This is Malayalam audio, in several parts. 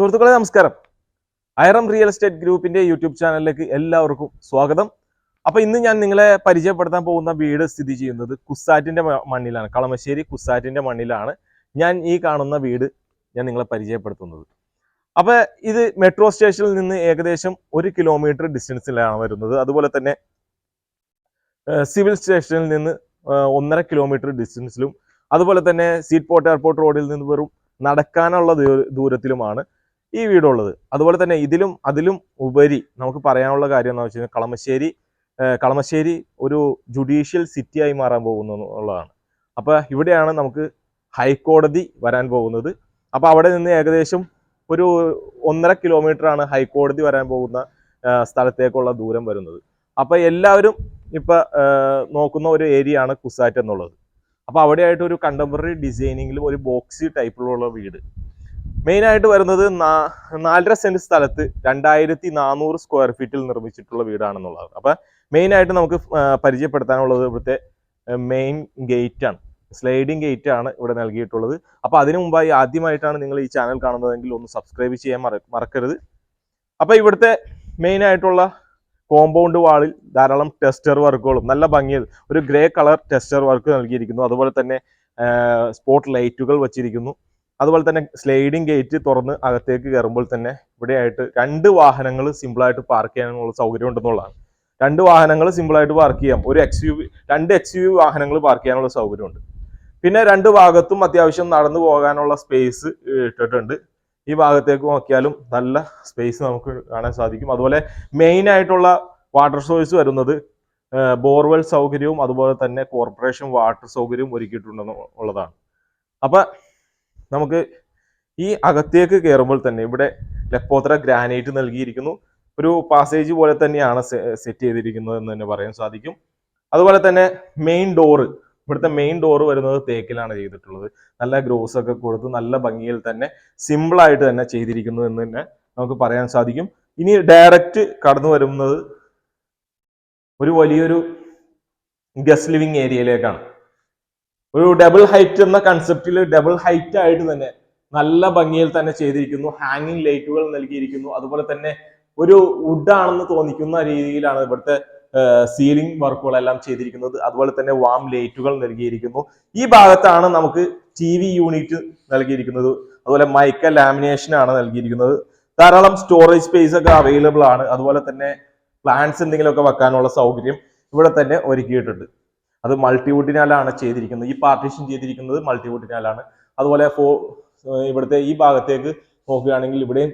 സുഹൃത്തുക്കളെ നമസ്കാരം. ഐറം റിയൽ എസ്റ്റേറ്റ് ഗ്രൂപ്പിന്റെ യൂട്യൂബ് ചാനലിലേക്ക് എല്ലാവർക്കും സ്വാഗതം. അപ്പൊ ഇന്ന് ഞാൻ നിങ്ങളെ പരിചയപ്പെടുത്താൻ പോകുന്ന വീട് സ്ഥിതി ചെയ്യുന്നത് കുസാറ്റിന്റെ മണ്ണിലാണ് കളമശ്ശേരി കുസാറ്റിന്റെ മണ്ണിലാണ്. ഞാൻ ഈ കാണുന്ന വീട് ഞാൻ നിങ്ങളെ പരിചയപ്പെടുത്തുന്നത്. അപ്പൊ ഇത് മെട്രോ സ്റ്റേഷനിൽ നിന്ന് ഏകദേശം ഒരു കിലോമീറ്റർ ഡിസ്റ്റൻസിലാണ് വരുന്നത്. അതുപോലെ തന്നെ സിവിൽ സ്റ്റേഷനിൽ നിന്ന് ഒന്നര കിലോമീറ്റർ ഡിസ്റ്റൻസിലും അതുപോലെ തന്നെ സീറ്റ് പോർട്ട് എയർപോർട്ട് റോഡിൽ നിന്ന് വെറും നടക്കാനുള്ള ദൂരത്തിലുമാണ്. ഈ വീടുള്ളത്. അതുപോലെ തന്നെ ഇതിലും അതിലും ഉപരി നമുക്ക് പറയാനുള്ള കാര്യം എന്താ വെച്ച് കഴിഞ്ഞാൽ കളമശ്ശേരി കളമശ്ശേരി ഒരു ജുഡീഷ്യൽ സിറ്റിയായി മാറാൻ പോകുന്നു എന്നുള്ളതാണ്. അപ്പോൾ ഇവിടെയാണ് നമുക്ക് ഹൈക്കോടതി വരാൻ പോകുന്നത്. അപ്പോൾ അവിടെ നിന്ന് ഏകദേശം ഒരു ഒന്നര ആണ് ഹൈക്കോടതി വരാൻ പോകുന്ന സ്ഥലത്തേക്കുള്ള ദൂരം വരുന്നത്. അപ്പോൾ എല്ലാവരും ഇപ്പോൾ നോക്കുന്ന ഒരു ഏരിയ ആണ് കുസാറ്റ് എന്നുള്ളത്. അപ്പോൾ അവിടെയായിട്ട് ഒരു കണ്ടംപററി ഡിസൈനിങ്ങിലും ഒരു ബോക്സി ടൈപ്പിലുള്ള വീട്. മെയിൻ ആയിട്ട് വരുന്നത് നാലര സെന്റ് സ്ഥലത്ത് രണ്ടായിരത്തി നാനൂറ് സ്ക്വയർ ഫീറ്റിൽ നിർമ്മിച്ചിട്ടുള്ള വീടാണെന്നുള്ളത് അപ്പൊ മെയിൻ ആയിട്ട് നമുക്ക് പരിചയപ്പെടുത്താനുള്ളത് ഇവിടുത്തെ മെയിൻ ഗേറ്റാണ് സ്ലൈഡിംഗ് ഗേറ്റ് ആണ് ഇവിടെ നൽകിയിട്ടുള്ളത്. അപ്പൊ അതിനു മുമ്പായി ആദ്യമായിട്ടാണ് നിങ്ങൾ ഈ ചാനൽ കാണുന്നതെങ്കിൽ ഒന്ന് സബ്സ്ക്രൈബ് ചെയ്യാൻ മറക്കരുത്. അപ്പൊ ഇവിടുത്തെ മെയിൻ ആയിട്ടുള്ള കോമ്പൗണ്ട് വാളിൽ ധാരാളം ടെസ്റ്റർ വർക്കുകളും നല്ല ഭംഗിയിൽ ഒരു ഗ്രേ കളർ ടെസ്റ്റർ വർക്ക് നൽകിയിരിക്കുന്നു. അതുപോലെ തന്നെ സ്പോട്ട് ലൈറ്റുകൾ വച്ചിരിക്കുന്നു. അതുപോലെ തന്നെ സ്ലൈഡിംഗ് ഗേറ്റ് തുറന്ന് അകത്തേക്ക് കയറുമ്പോൾ തന്നെ ഇവിടെയായിട്ട് രണ്ട് വാഹനങ്ങൾ സിമ്പിളായിട്ട് പാർക്ക് ചെയ്യാനുള്ള സൗകര്യം ഉണ്ടെന്നുള്ളതാണ്. രണ്ട് വാഹനങ്ങൾ സിമ്പിളായിട്ട് പാർക്ക് ചെയ്യാം. ഒരു എക്സ് യു രണ്ട് എക്സ് യു വാഹനങ്ങൾ പാർക്ക് ചെയ്യാനുള്ള സൗകര്യമുണ്ട്. പിന്നെ രണ്ട് ഭാഗത്തും അത്യാവശ്യം നടന്നു പോകാനുള്ള സ്പേസ് ഇട്ടിട്ടുണ്ട്. ഈ ഭാഗത്തേക്ക് നോക്കിയാലും നല്ല സ്പേസ് നമുക്ക് കാണാൻ സാധിക്കും. അതുപോലെ മെയിൻ ആയിട്ടുള്ള വാട്ടർ സോഴ്സ് വരുന്നത് ബോർവെൽ സൗകര്യവും അതുപോലെ തന്നെ കോർപ്പറേഷൻ വാട്ടർ സൗകര്യവും ഒരുക്കിയിട്ടുണ്ടെന്നുള്ളതാണ് അപ്പൊ നമുക്ക് ഈ അകത്തേക്ക് കയറുമ്പോൾ തന്നെ ഇവിടെ ലെപ്പോത്ര ഗ്രാനൈറ്റ് നൽകിയിരിക്കുന്നു. ഒരു പാസേജ് പോലെ തന്നെയാണ് സെറ്റ് ചെയ്തിരിക്കുന്നത് എന്ന് തന്നെ പറയാൻ സാധിക്കും. അതുപോലെ തന്നെ മെയിൻ ഡോറ് ഇവിടുത്തെ മെയിൻ ഡോറ് വരുന്നത് തേക്കിലാണ് ചെയ്തിട്ടുള്ളത്. നല്ല ഗ്രോസ് ഒക്കെ കൊടുത്ത് നല്ല ഭംഗിയിൽ തന്നെ സിമ്പിളായിട്ട് തന്നെ ചെയ്തിരിക്കുന്നു എന്ന് തന്നെ നമുക്ക് പറയാൻ സാധിക്കും. ഇനി ഡയറക്റ്റ് കടന്നു വരുന്നത് ഒരു വലിയൊരു ഗസ്റ്റ് ലിവിങ് ഏരിയയിലേക്കാണ് ഒരു ഡബിൾ ഹൈറ്റ് എന്ന കൺസെപ്റ്റിൽ ഡബിൾ ഹൈറ്റ് ആയിട്ട് തന്നെ നല്ല ഭംഗിയിൽ തന്നെ ചെയ്തിരിക്കുന്നു. ഹാങ്ങിങ് ലൈറ്റുകൾ നൽകിയിരിക്കുന്നു. അതുപോലെ തന്നെ ഒരു വുഡ് ആണെന്ന് തോന്നിക്കുന്ന രീതിയിലാണ് ഇവിടുത്തെ സീലിംഗ് വർക്കുകളെല്ലാം ചെയ്തിരിക്കുന്നത്. അതുപോലെ തന്നെ വാം ലൈറ്റുകൾ നൽകിയിരിക്കുന്നു. ഈ ഭാഗത്താണ് നമുക്ക് ടി വി യൂണിറ്റ് നൽകിയിരിക്കുന്നത്. അതുപോലെ മൈക്ക ലാമിനേഷൻ ആണ് നൽകിയിരിക്കുന്നത്. ധാരാളം സ്റ്റോറേജ് സ്പേസ് ഒക്കെ അവൈലബിൾ ആണ്. അതുപോലെ തന്നെ പ്ലാന്റ്സ് എന്തെങ്കിലുമൊക്കെ വെക്കാനുള്ള സൗകര്യം ഇവിടെ തന്നെ ഒരുക്കിയിട്ടുണ്ട്. അത് മൾട്ടിവുഡിനാലാണ് ചെയ്തിരിക്കുന്നത്. ഈ പാർട്ടീഷൻ ചെയ്തിരിക്കുന്നത് മൾട്ടിവുഡിനാലാണ് അതുപോലെ ഫോ ഇവിടുത്തെ ഈ ഭാഗത്തേക്ക് നോക്കുകയാണെങ്കിൽ ഇവിടെയും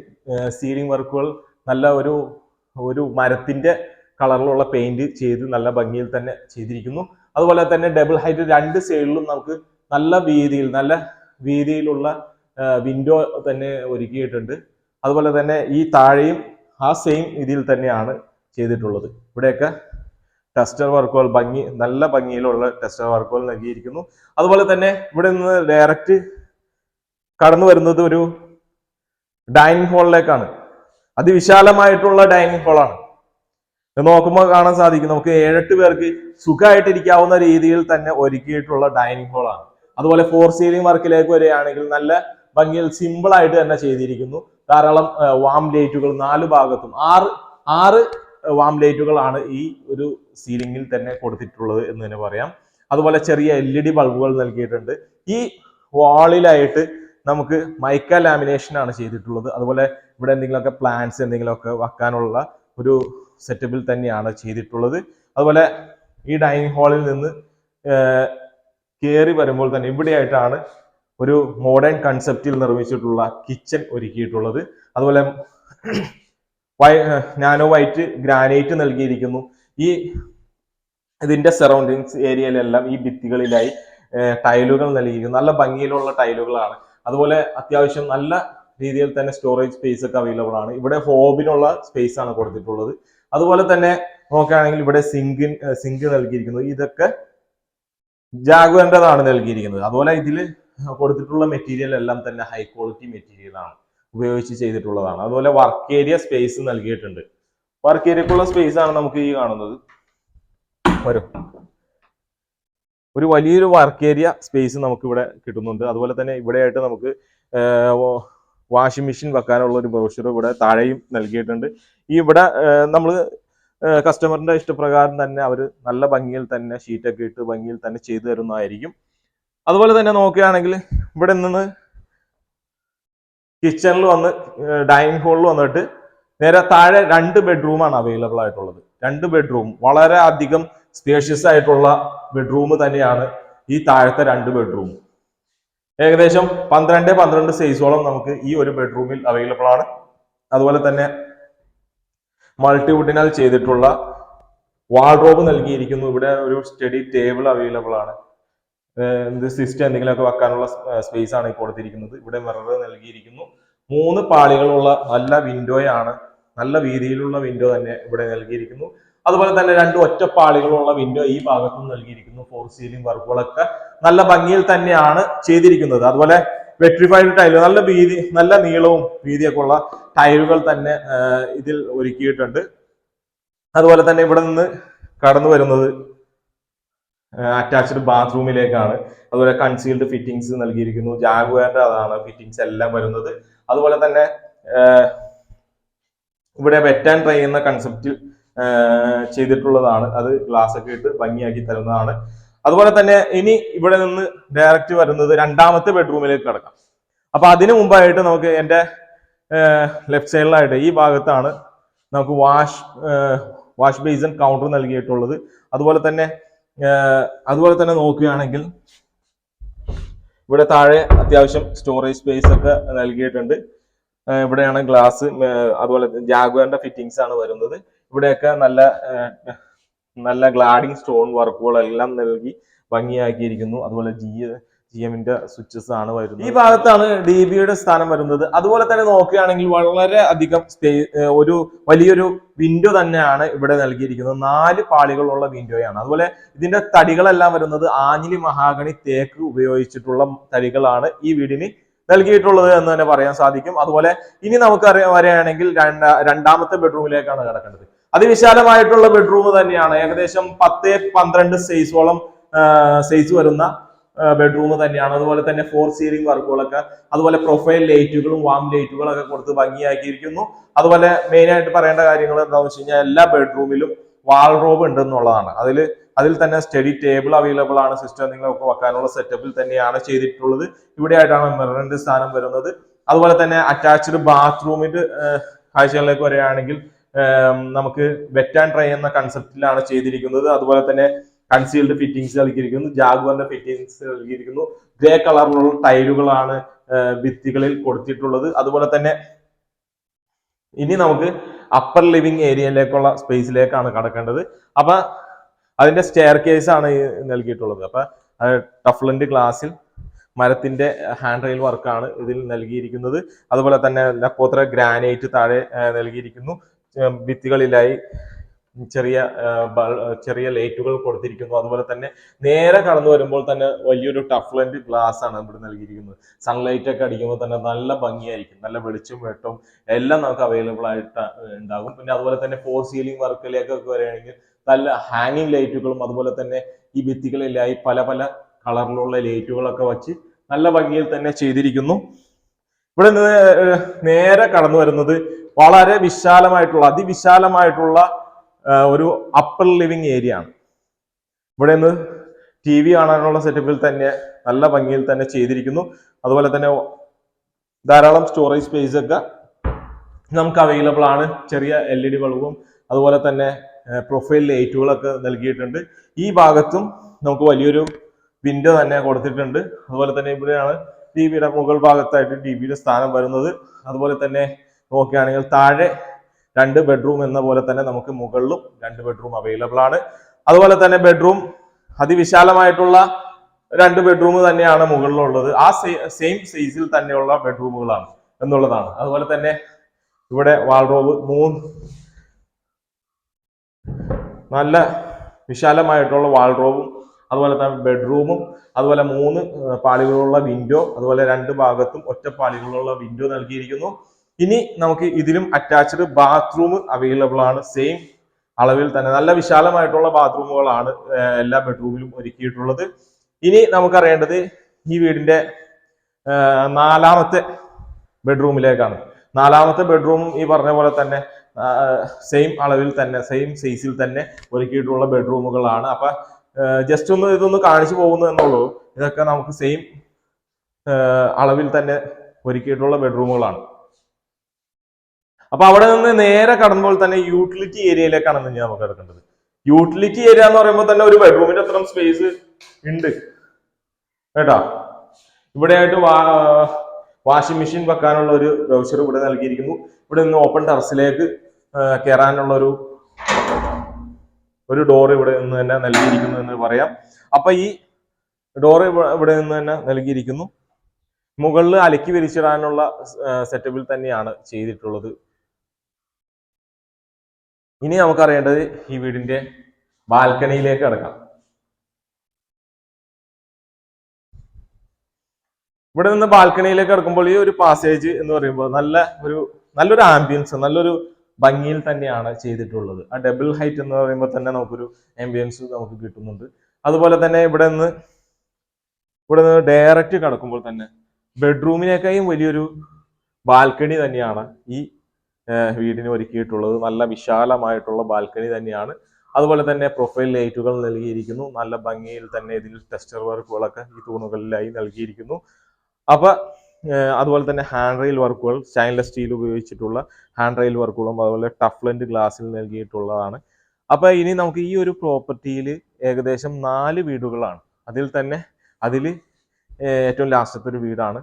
സീലിംഗ് വർക്കുകൾ നല്ല ഒരു ഒരു മരത്തിന്റെ കളറിലുള്ള പെയിന്റ് ചെയ്ത് നല്ല ഭംഗിയിൽ തന്നെ ചെയ്തിരിക്കുന്നു. അതുപോലെ തന്നെ ഡബിൾ ഹൈറ്റ് രണ്ട് സൈഡിലും നമുക്ക് നല്ല വീതിയിൽ നല്ല വീതിയിലുള്ള വിൻഡോ തന്നെ ഒരുക്കിയിട്ടുണ്ട്. അതുപോലെ തന്നെ ഈ താഴെയും ആ സെയിം ഇതിൽ തന്നെയാണ് ചെയ്തിട്ടുള്ളത്. ഇവിടെയൊക്കെ ടെസ്റ്റർ വർക്കുകൾ ഭംഗി നല്ല ഭംഗിയിലുള്ള ടെസ്റ്റർ വർക്കുകൾ നൽകിയിരിക്കുന്നു. അതുപോലെ തന്നെ ഇവിടെ നിന്ന് ഡയറക്റ്റ് കടന്നു വരുന്നത് ഒരു ഡൈനിങ് ഹാളിലേക്കാണ് അതിവിശാലമായിട്ടുള്ള ഡൈനിങ് ഹാളാണ് നോക്കുമ്പോൾ കാണാൻ സാധിക്കും. നമുക്ക് ഏഴെട്ട് പേർക്ക് സുഖമായിട്ടിരിക്കാവുന്ന രീതിയിൽ തന്നെ ഒരുക്കിയിട്ടുള്ള ഡൈനിങ് ഹാളാണ് അതുപോലെ ഫോർ സീലിംഗ് വർക്കിലേക്ക് വരികയാണെങ്കിൽ നല്ല ഭംഗിയിൽ സിമ്പിൾ ആയിട്ട് തന്നെ ചെയ്തിരിക്കുന്നു. ധാരാളം വാം ലൈറ്റുകൾ നാല് ഭാഗത്തും. ആറ് ആറ് വാം ലൈറ്റുകളാണ് ഈ ഒരു സീലിംഗിൽ തന്നെ കൊടുത്തിട്ടുള്ളത് എന്ന് തന്നെ പറയാം. അതുപോലെ ചെറിയ എൽ ഇ ഡി ബൾബുകൾ നൽകിയിട്ടുണ്ട്. ഈ വാളിലായിട്ട് നമുക്ക് മൈക്ക ലാമിനേഷൻ ആണ് ചെയ്തിട്ടുള്ളത്. അതുപോലെ ഇവിടെ എന്തെങ്കിലുമൊക്കെ പ്ലാന്റ്സ് എന്തെങ്കിലുമൊക്കെ വെക്കാനുള്ള ഒരു സെറ്റപ്പിൽ തന്നെയാണ് ചെയ്തിട്ടുള്ളത്. അതുപോലെ ഈ ഡൈനിങ് ഹാളിൽ നിന്ന് കയറി വരുമ്പോൾ തന്നെ ഇവിടെയായിട്ടാണ് ഒരു മോഡേൺ കൺസെപ്റ്റിൽ നിർമ്മിച്ചിട്ടുള്ള കിച്ചൺ ഒരുക്കിയിട്ടുള്ളത്. അതുപോലെ വൈ നാനോ വൈറ്റ് ഗ്രാനൈറ്റ് നൽകിയിരിക്കുന്നു. ഈ ഇതിന്റെ സറൗണ്ടിങ്സ് ഏരിയയിലെല്ലാം ഈ ഭിത്തികളിലായി ടൈലുകൾ നൽകിയിരിക്കുന്നു. നല്ല ഭംഗിയിലുള്ള ടൈലുകളാണ്. അതുപോലെ അത്യാവശ്യം നല്ല രീതിയിൽ തന്നെ സ്റ്റോറേജ് സ്പേസ് ഒക്കെ അവൈലബിൾ ആണ്. ഇവിടെ ഹോബിനുള്ള സ്പേസ് ആണ് കൊടുത്തിട്ടുള്ളത്. അതുപോലെ തന്നെ നോക്കുകയാണെങ്കിൽ ഇവിടെ സിങ്കിൻ സിങ്ക് നൽകിയിരിക്കുന്നത് ഇതൊക്കെ ജാഗുവന്റെതാണ് നൽകിയിരിക്കുന്നത്. അതുപോലെ ഇതിൽ കൊടുത്തിട്ടുള്ള മെറ്റീരിയൽ എല്ലാം തന്നെ ഹൈ ക്വാളിറ്റി മെറ്റീരിയൽ ആണ്. ഉപയോഗിച്ച് ചെയ്തിട്ടുള്ളതാണ്. അതുപോലെ വർക്ക് ഏരിയ സ്പേസ് നൽകിയിട്ടുണ്ട്. വർക്ക് ഏരിയക്കുള്ള സ്പേസ് ആണ് നമുക്ക് ഈ കാണുന്നത്. വരും. ഒരു വലിയൊരു വർക്ക് ഏരിയ സ്പേസ് നമുക്ക് ഇവിടെ കിട്ടുന്നുണ്ട്. അതുപോലെ തന്നെ ഇവിടെയായിട്ട് നമുക്ക് വാഷിംഗ് മെഷീൻ വെക്കാനുള്ള ഒരു ബ്രോഷർ ഇവിടെ താഴെയും നൽകിയിട്ടുണ്ട്. ഈ ഇവിടെ നമ്മൾ കസ്റ്റമറിന്റെ ഇഷ്ടപ്രകാരം തന്നെ അവർ നല്ല ഭംഗിയിൽ തന്നെ ഷീറ്റൊക്കെ ഇട്ട് ഭംഗിയിൽ തന്നെ ചെയ്തു തരുന്നതായിരിക്കും. അതുപോലെ തന്നെ നോക്കുകയാണെങ്കിൽ ഇവിടെ നിന്ന് കിച്ചണിൽ വന്ന് ഡൈനിങ് ഹാളിൽ വന്നിട്ട് നേരെ താഴെ രണ്ട് ബെഡ്റൂമാണ് അവൈലബിൾ ആയിട്ടുള്ളത്. രണ്ട് ബെഡ്റൂം. വളരെ അധികം സ്പേഷ്യസ് ആയിട്ടുള്ള ബെഡ്റൂം തന്നെയാണ് ഈ താഴത്തെ രണ്ട് ബെഡ്റൂം. ഏകദേശം പന്ത്രണ്ട് പന്ത്രണ്ട് സൈസോളം നമുക്ക് ഈ ഒരു ബെഡ്റൂമിൽ അവൈലബിൾ ആണ്. അതുപോലെ തന്നെ മൾട്ടിവുഡിനാൽ ചെയ്തിട്ടുള്ള വാർഡ്രോബ് നൽകിയിരിക്കുന്നു. ഇവിടെ ഒരു സ്റ്റഡി ടേബിൾ അവൈലബിൾ ആണ്. എന്ത് സിസ്റ്റം എന്തെങ്കിലുമൊക്കെ വെക്കാനുള്ള സ്പേസ് ആണ് കൊടുത്തിരിക്കുന്നത്. ഇവിടെ മിറർ നൽകിയിരിക്കുന്നു. മൂന്ന് പാളികളുള്ള നല്ല വിൻഡോയാണ് നല്ല വീതിയിലുള്ള വിൻഡോ തന്നെ ഇവിടെ നൽകിയിരിക്കുന്നു. അതുപോലെ തന്നെ രണ്ട് ഒറ്റ പാളികളുള്ള വിൻഡോ ഈ ഭാഗത്തും നൽകിയിരിക്കുന്നു. ഫോർ സീലിംഗ് വർക്കുകളൊക്കെ നല്ല ഭംഗിയിൽ തന്നെയാണ് ചെയ്തിരിക്കുന്നത്. അതുപോലെ വെട്രിഫൈഡ് ടൈൽ നല്ല വീതി നല്ല നീളവും വീതിയൊക്കെ ഉള്ള ടൈലുകൾ തന്നെ ഇതിൽ ഒരുക്കിയിട്ടുണ്ട്. അതുപോലെ തന്നെ ഇവിടെ നിന്ന് കടന്നു വരുന്നത് അറ്റാച്ച്ഡ് ബാത്റൂമിലേക്കാണ് അതുപോലെ കൺസീൽഡ് ഫിറ്റിംഗ്സ് നൽകിയിരിക്കുന്നു. ജാഗ്വാറിന്റെ അതാണ് ഫിറ്റിംഗ്സ് എല്ലാം വരുന്നത്. അതുപോലെ തന്നെ ഇവിടെ വെറ്റ് ആൻഡ് ട്രൈ എന്ന കൺസെപ്റ്റ് ചെയ്തിട്ടുള്ളതാണ്. അത് ഗ്ലാസ് ഒക്കെ ഇട്ട് ഭംഗിയാക്കി തരുന്നതാണ്. അതുപോലെ തന്നെ ഇനി ഇവിടെ നിന്ന് ഡയറക്റ്റ് വരുന്നത് രണ്ടാമത്തെ ബെഡ്റൂമിലേക്ക് കിടക്കാം. അപ്പൊ അതിനു മുമ്പായിട്ട് നമുക്ക് എന്റെ ലെഫ്റ്റ് സൈഡിലായിട്ട് ഈ ഭാഗത്താണ് നമുക്ക് വാഷ് വാഷ് ബേസിൻ കൗണ്ടർ നൽകിയിട്ടുള്ളത്. അതുപോലെ തന്നെ അതുപോലെ തന്നെ നോക്കുകയാണെങ്കിൽ ഇവിടെ താഴെ അത്യാവശ്യം സ്റ്റോറേജ് സ്പേസ് ഒക്കെ നൽകിയിട്ടുണ്ട്. ഇവിടെയാണ് ഗ്ലാസ് അതുപോലെ ജാഗ്വാറിന്റെ ഫിറ്റിംഗ്സ് ആണ് വരുന്നത്. ഇവിടെയൊക്കെ നല്ല നല്ല ഗ്ലാഡിംഗ് സ്റ്റോൺ വർക്കുകളെല്ലാം നൽകി ഭംഗിയാക്കിയിരിക്കുന്നു. അതുപോലെ ജി ജി എമ്മിന്റെ സ്വിച്ചസ് ആണ് വരുന്നത്. ഈ ഭാഗത്താണ് ഡി ബിയുടെ സ്ഥാനം വരുന്നത്. അതുപോലെ തന്നെ നോക്കുകയാണെങ്കിൽ വളരെ അധികം ഒരു വലിയൊരു വിൻഡോ തന്നെയാണ് ഇവിടെ നൽകിയിരിക്കുന്നത്. നാല് പാളികളുള്ള വിൻഡോയാണ് അതുപോലെ ഇതിന്റെ തടികളെല്ലാം വരുന്നത് ആഞ്ഞിലി മഹാഗണി തേക്ക് ഉപയോഗിച്ചിട്ടുള്ള തടികളാണ് ഈ വീടിന് നൽകിയിട്ടുള്ളത് എന്ന് തന്നെ പറയാൻ സാധിക്കും. അതുപോലെ ഇനി നമുക്ക് വരികയാണെങ്കിൽ രണ്ടാ രണ്ടാമത്തെ ബെഡ്റൂമിലേക്കാണ് കിടക്കേണ്ടത്. അതിവിശാലമായിട്ടുള്ള ബെഡ്റൂം തന്നെയാണ്. ഏകദേശം പത്ത് പന്ത്രണ്ട് സൈസോളം സൈസ് വരുന്ന ബെഡ്റൂം തന്നെയാണ്. അതുപോലെ തന്നെ ഫോർ സീലിംഗ് വർക്കുകളൊക്കെ അതുപോലെ പ്രൊഫൈൽ ലൈറ്റുകളും വാം ലൈറ്റുകളൊക്കെ കൊടുത്ത് ഭംഗിയാക്കിയിരിക്കുന്നു. അതുപോലെ മെയിൻ ആയിട്ട് പറയേണ്ട കാര്യങ്ങൾ എന്താണെന്ന് വെച്ച് കഴിഞ്ഞാൽ എല്ലാ ബെഡ്റൂമിലും വാൾറോബ് ഉണ്ട് എന്നുള്ളതാണ് അതിൽ അതിൽ തന്നെ സ്റ്റഡി ടേബിൾ അവൈലബിൾ ആണ് സിസ്റ്റം നിങ്ങളൊക്കെ വെക്കാനുള്ള സെറ്റപ്പിൽ തന്നെയാണ് ചെയ്തിട്ടുള്ളത്. ഇവിടെ ആയിട്ടാണ് മെറിനന്റ് സ്ഥാനം വരുന്നത്. അതുപോലെ തന്നെ അറ്റാച്ച്ഡ് ബാത്റൂമിന്റെ കാഴ്ചകളിലേക്ക് വരികയാണെങ്കിൽ നമുക്ക് വെറ്റ് ആൻഡ് ഡ്രൈ എന്ന കൺസെപ്റ്റിലാണ് ചെയ്തിരിക്കുന്നത്. അതുപോലെ തന്നെ കൺസീൽഡ് ഫിറ്റിംഗ്സ് നൽകിയിരിക്കുന്നു ജാഗുവറിന്റെ ഫിറ്റിംഗ്സ് നൽകിയിരിക്കുന്നു. ഗ്രേ കളറിലുള്ള ടൈലുകളാണ് ഭിത്തികളിൽ കൊടുത്തിട്ടുള്ളത്. അതുപോലെ തന്നെ ഇനി നമുക്ക് അപ്പർ ലിവിംഗ് ഏരിയയിലേക്കുള്ള സ്പേസിലേക്കാണ് കടക്കേണ്ടത്. അപ്പൊ അതിന്റെ സ്റ്റെയർ കേസ് ആണ് നൽകിയിട്ടുള്ളത്. അപ്പൊ ടഫ്ലൻഡ് ഗ്ലാസിൽ മരത്തിന്റെ ഹാൻഡ് റെയിൽ വർക്കാണ് ഇതിൽ നൽകിയിരിക്കുന്നത്. അതുപോലെ തന്നെ ലപ്പോത്ര ഗ്രാനൈറ്റ് താഴെ നൽകിയിരിക്കുന്നു. ഭിത്തികളിലായി ചെറിയ ചെറിയ ലൈറ്റുകൾ കൊടുത്തിരിക്കുന്നു. അതുപോലെ തന്നെ നേരെ കടന്നു വരുമ്പോൾ തന്നെ വലിയൊരു ടഫ്ലന്റ് ഗ്ലാസ് ആണ് ഇവിടെ നൽകിയിരിക്കുന്നത്. സൺലൈറ്റ് ഒക്കെ അടിക്കുമ്പോൾ തന്നെ നല്ല ഭംഗിയായിരിക്കും. നല്ല വെളിച്ചം വെട്ടവും എല്ലാം നമുക്ക് അവൈലബിൾ ആയിട്ട് ഉണ്ടാകും. പിന്നെ അതുപോലെ തന്നെ ഫോർ സീലിംഗ് വർക്കിലേക്കൊക്കെ വരികയാണെങ്കിൽ നല്ല ഹാങ്ങിങ് ലൈറ്റുകളും അതുപോലെ തന്നെ ഈ ഭിത്തികളിലായി പല പല കളറിലുള്ള ലൈറ്റുകളൊക്കെ വച്ച് നല്ല ഭംഗിയിൽ തന്നെ ചെയ്തിരിക്കുന്നു. ഇവിടെ നേരെ കടന്നു വരുന്നത് വളരെ വിശാലമായിട്ടുള്ള അതിവിശാലമായിട്ടുള്ള ഒരു അപ്പർ ലിവിങ് ഏരിയ ആണ്. ഇവിടെ നിന്ന് ടി വി കാണാനുള്ള സെറ്റപ്പിൽ തന്നെ നല്ല ഭംഗിയിൽ തന്നെ ചെയ്തിരിക്കുന്നു. അതുപോലെ തന്നെ ധാരാളം സ്റ്റോറേജ് സ്പേസ് ഒക്കെ നമുക്ക് അവൈലബിൾ ആണ്. ചെറിയ എൽ ഇ ഡി ബൾബും അതുപോലെ തന്നെ പ്രൊഫൈൽ ലൈറ്റുകളൊക്കെ നൽകിയിട്ടുണ്ട്. ഈ ഭാഗത്തും നമുക്ക് വലിയൊരു വിൻഡോ തന്നെ കൊടുത്തിട്ടുണ്ട്. അതുപോലെ തന്നെ ഇവിടെയാണ് ടി വിയുടെ മുകൾ ഭാഗത്തായിട്ട് ടി വിയുടെ സ്ഥാനം വരുന്നത്. അതുപോലെ തന്നെ നോക്കുകയാണെങ്കിൽ താഴെ രണ്ട് ബെഡ്റൂം എന്ന പോലെ തന്നെ നമുക്ക് മുകളിലും രണ്ട് ബെഡ്റൂം അവൈലബിൾ ആണ്. അതുപോലെ തന്നെ ബെഡ്റൂം അതിവിശാലമായിട്ടുള്ള രണ്ട് ബെഡ്റൂം തന്നെയാണ് മുകളിലുള്ളത്. ആ സെയിം സൈസിൽ തന്നെയുള്ള ബെഡ്റൂമുകളാണ് എന്നുള്ളതാണ്. അതുപോലെ തന്നെ ഇവിടെ വാൾറോബ് മൂന്ന് നല്ല വിശാലമായിട്ടുള്ള വാൾറോബും അതുപോലെ തന്നെ ബെഡ്റൂമും അതുപോലെ മൂന്ന് പാളികളുള്ള വിൻഡോ അതുപോലെ രണ്ട് ഭാഗത്തും ഒറ്റ പാളികളുള്ള വിൻഡോ നൽകിയിരിക്കുന്നു. ഇനി നമുക്ക് ഇതിലും അറ്റാച്ച്ഡ് ബാത്റൂം അവൈലബിൾ ആണ്. സെയിം അളവിൽ തന്നെ. നല്ല വിശാലമായിട്ടുള്ള ബാത്റൂമുകളാണ് എല്ലാ ബെഡ്റൂമിലും ഒരുക്കിയിട്ടുള്ളത്. ഇനി നമുക്കറിയേണ്ടത് ഈ വീടിന്റെ നാലാമത്തെ ബെഡ്റൂമിലേക്കാണ് നാലാമത്തെ ബെഡ്റൂമും ഈ പറഞ്ഞ പോലെ തന്നെ സെയിം അളവിൽ തന്നെ സെയിം സൈസിൽ തന്നെ ഒരുക്കിയിട്ടുള്ള ബെഡ്റൂമുകളാണ് അപ്പൊ ജസ്റ്റ് ഒന്ന് ഇതൊന്ന് കാണിച്ചു പോകുന്നു എന്നുള്ളൂ. ഇതൊക്കെ നമുക്ക് സെയിം അളവിൽ തന്നെ ഒരുക്കിയിട്ടുള്ള ബെഡ്റൂമുകളാണ് അപ്പൊ അവിടെ നിന്ന് നേരെ കടന്നുമ്പോൾ തന്നെ യൂട്ടിലിറ്റി ഏരിയയിലേക്കാണ് തന്നെ നമുക്ക് കിടക്കേണ്ടത്. യൂട്ടിലിറ്റി ഏരിയ എന്ന് പറയുമ്പോൾ തന്നെ ഒരു ബെഡ്റൂമിന്റെ അത്രയും സ്പേസ് ഉണ്ട്. കേട്ടാ? ഇവിടെ ആയിട്ട് വാഷിംഗ് മെഷീൻ വെക്കാനുള്ള ഒരു ബ്രൗഷർ ഇവിടെ നൽകിയിരിക്കുന്നു. ഇവിടെ നിന്ന് ഓപ്പൺ ടെറസിലേക്ക് കയറാനുള്ള ഒരു ഒരു ഡോർ ഇവിടെ നിന്ന് തന്നെ നൽകിയിരിക്കുന്നു എന്ന് പറയാം. അപ്പൊ ഈ ഡോർ ഇവിടെ നിന്ന് തന്നെ നൽകിയിരിക്കുന്നു. മുകളിൽ അലക്കി വിരിച്ചിടാനുള്ള സെറ്റപ്പിൽ തന്നെയാണ് ചെയ്തിട്ടുള്ളത്. ഇനി നമുക്കറിയേണ്ടത് ഈ വീടിന്റെ ബാൽക്കണിയിലേക്ക് കിടക്കാം. ഇവിടെ നിന്ന് ബാൽക്കണിയിലേക്ക് കിടക്കുമ്പോൾ ഈ ഒരു പാസേജ് എന്ന് പറയുമ്പോൾ നല്ല ഒരു നല്ലൊരു ആംബിയൻസ് നല്ലൊരു ഭംഗിയിൽ തന്നെയാണ് ചെയ്തിട്ടുള്ളത്. ആ ഡബിൾ ഹൈറ്റ് എന്ന് പറയുമ്പോൾ തന്നെ നമുക്കൊരു ആംബിയൻസ് നമുക്ക് കിട്ടുന്നുണ്ട്. അതുപോലെ തന്നെ ഇവിടെ നിന്ന് ഇവിടെ നിന്ന് ഡയറക്റ്റ് കിടക്കുമ്പോൾ തന്നെ ബെഡ്റൂമിനേക്കാളും വലിയൊരു ബാൽക്കണി തന്നെയാണ് ഈ വീടിന് ഒരുക്കിയിട്ടുള്ളത്. നല്ല വിശാലമായിട്ടുള്ള ബാൽക്കണി തന്നെയാണ്. അതുപോലെ തന്നെ പ്രൊഫൈൽ ലൈറ്റുകൾ നൽകിയിരിക്കുന്നു. നല്ല ഭംഗിയിൽ തന്നെ ഇതിൽ ടെസ്റ്റർ വർക്കുകളൊക്കെ ഈ തൂണുകളിലായി നൽകിയിരിക്കുന്നു. അപ്പൊ അതുപോലെ തന്നെ ഹാൻഡ് റെയിൽ വർക്കുകൾ സ്റ്റൈൻലെസ് സ്റ്റീൽ ഉപയോഗിച്ചിട്ടുള്ള ഹാൻഡ് റെയിൽ വർക്കുകളും അതുപോലെ ടഫ്ലൻഡ് ഗ്ലാസ്സിൽ നൽകിയിട്ടുള്ളതാണ്. അപ്പൊ ഇനി നമുക്ക് ഈ ഒരു പ്രോപ്പർട്ടിയിൽ ഏകദേശം നാല് വീടുകളാണ്. അതിൽ തന്നെ അതിൽ ഏറ്റവും ലാസ്റ്റത്തെ ഒരു വീടാണ്.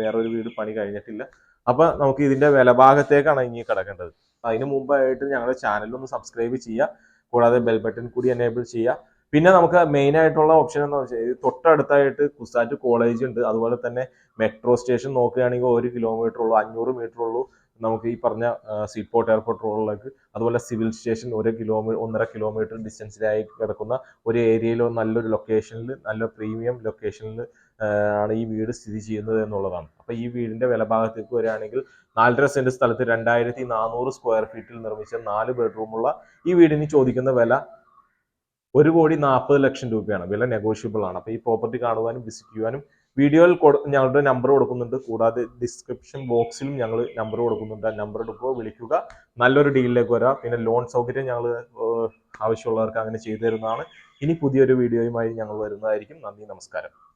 വേറൊരു വീട് പണി കഴിഞ്ഞിട്ടില്ല. അപ്പൊ നമുക്ക് ഇതിന്റെ വിലഭാഗത്തേക്കാണ് ഇനി കിടക്കേണ്ടത്. അതിന് മുമ്പായിട്ട് ഞങ്ങളുടെ ചാനൽ ഒന്ന് സബ്സ്ക്രൈബ് ചെയ്യുക. കൂടാതെ ബെൽ ബട്ടൺ കൂടി എനേബിൾ ചെയ്യുക. പിന്നെ നമുക്ക് മെയിൻ ആയിട്ടുള്ള ഓപ്ഷൻ എന്ന് വെച്ചാൽ തൊട്ടടുത്തായിട്ട് കുസാറ്റ് കോളേജ് ഉണ്ട്. അതുപോലെ തന്നെ മെട്രോ സ്റ്റേഷൻ നോക്കുകയാണെങ്കിൽ ഒരു കിലോമീറ്റർ ഉള്ളൂ അഞ്ഞൂറ് മീറ്റർ ഉള്ളൂ. നമുക്ക് ഈ പറഞ്ഞ സീപോർട്ട് എയർപോർട്ട് റോഡിലേക്ക് അതുപോലെ സിവിൽ സ്റ്റേഷൻ ഒരു കിലോമീറ്റർ ഒന്നര കിലോമീറ്റർ ഡിസ്റ്റൻസിലായി കിടക്കുന്ന ഒരു ഏരിയയിൽ നല്ലൊരു ലൊക്കേഷനിൽ നല്ല പ്രീമിയം ലൊക്കേഷനിൽ ആണ് ഈ വീട് സ്ഥിതി ചെയ്യുന്നത് എന്നുള്ളതാണ്. അപ്പൊ ഈ വീടിന്റെ വിലഭാഗത്തേക്ക് വരികയാണെങ്കിൽ നാലര സെന്റ് സ്ഥലത്ത് രണ്ടായിരത്തി നാനൂറ് സ്ക്വയർ ഫീറ്റിൽ നിർമ്മിച്ച നാല് ബെഡ്റൂമുള്ള ഈ വീടിന് ചോദിക്കുന്ന വില ഒരു കോടി നാൽപ്പത് ലക്ഷം രൂപയാണ്. വില നെഗോഷ്യബിൾ ആണ്. അപ്പൊ ഈ പ്രോപ്പർട്ടി കാണുവാനും വിസിറ്റ് ചെയ്യുവാനും വീഡിയോയിൽ ഞങ്ങളുടെ നമ്പർ കൊടുക്കുന്നുണ്ട്. കൂടാതെ ഡിസ്ക്രിപ്ഷൻ ബോക്സിലും ഞങ്ങൾ നമ്പർ കൊടുക്കുന്നുണ്ട്. ആ നമ്പർ എടുക്കുക വിളിക്കുക. നല്ലൊരു ഡീലിലേക്ക് വരാം. പിന്നെ ലോൺ സൗകര്യം ഞങ്ങൾ ആവശ്യമുള്ളവർക്ക് അങ്ങനെ ചെയ്തു തരുന്നതാണ്. ഇനി പുതിയൊരു വീഡിയോയുമായി ഞങ്ങൾ വരുന്നതായിരിക്കും. നന്ദി നമസ്കാരം.